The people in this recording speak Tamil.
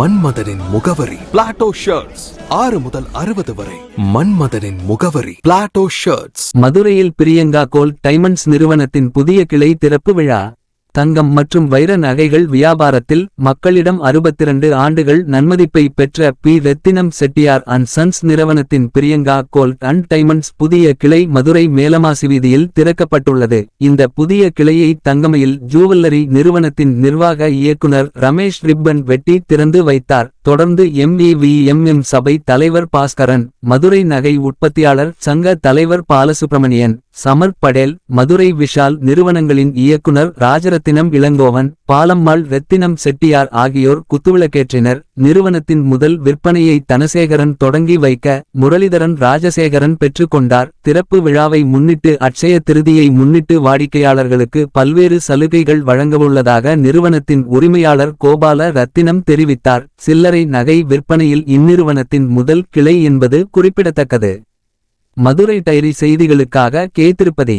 மன்மதனின் முகவரி. பிளாட்டோ ஷர்ட்ஸ் ஆறு முதல் அறுபது வரை. மன்மதனின் முகவரி. பிளாட்டோ ஷர்ட்ஸ் மதுரையில் பிரியங்கா கோல் டைமண்ட்ஸ் நிறுவனத்தின் புதிய கிளை திறப்பு விழா. தங்கம் மற்றும் வைர நகைகள் வியாபாரத்தில் மக்களிடம் 62 ஆண்டுகள் நன்மதிப்பை பெற்ற P. Rethinam Chettiar and sons நிறுவனத்தின் பிரியங்கா கோல்ட் அண்ட் டைமண்ட்ஸ் புதிய கிளை மதுரை மேலமாசி வீதியில் திறக்கப்பட்டுள்ளது. இந்த புதிய கிளையை தங்கமையில் ஜூவல்லரி நிறுவனத்தின் நிர்வாக இயக்குனர் ரமேஷ் ரிப்பன் வெட்டி திறந்து வைத்தார். தொடர்ந்து எம்இவிஎம்எம் சபை தலைவர் பாஸ்கரன் மதுரை நகை உற்பத்தியாளர் சங்க தலைவர் பாலசுப்ரமணியன் சமர் படேல் மதுரை விஷால் நிறுவனங்களின் இயக்குனர் ராஜரத்தினம் இளங்கோவன் பாலம்மாள் ரத்தினம் செட்டியார் ஆகியோர் குத்துவிளக்கேற்றினர். நிறுவனத்தின் முதல் விற்பனையை தனசேகரன் தொடங்கி வைக்க முரளிதரன் ராஜசேகரன் பெற்றுக்கொண்டார் திறப்பு விழாவை முன்னிட்டு அட்சய திருதியை முன்னிட்டு வாடிக்கையாளர்களுக்கு பல்வேறு சலுகைகள் வழங்கவுள்ளதாக நிறுவனத்தின் உரிமையாளர் கோபால ரத்தினம் தெரிவித்தார். சில்லறை நகை விற்பனையில் இந்நிறுவனத்தின் முதல் கிளை என்பது குறிப்பிடத்தக்கது. மதுரை டைரி செய்திகளுக்காக K Tirupati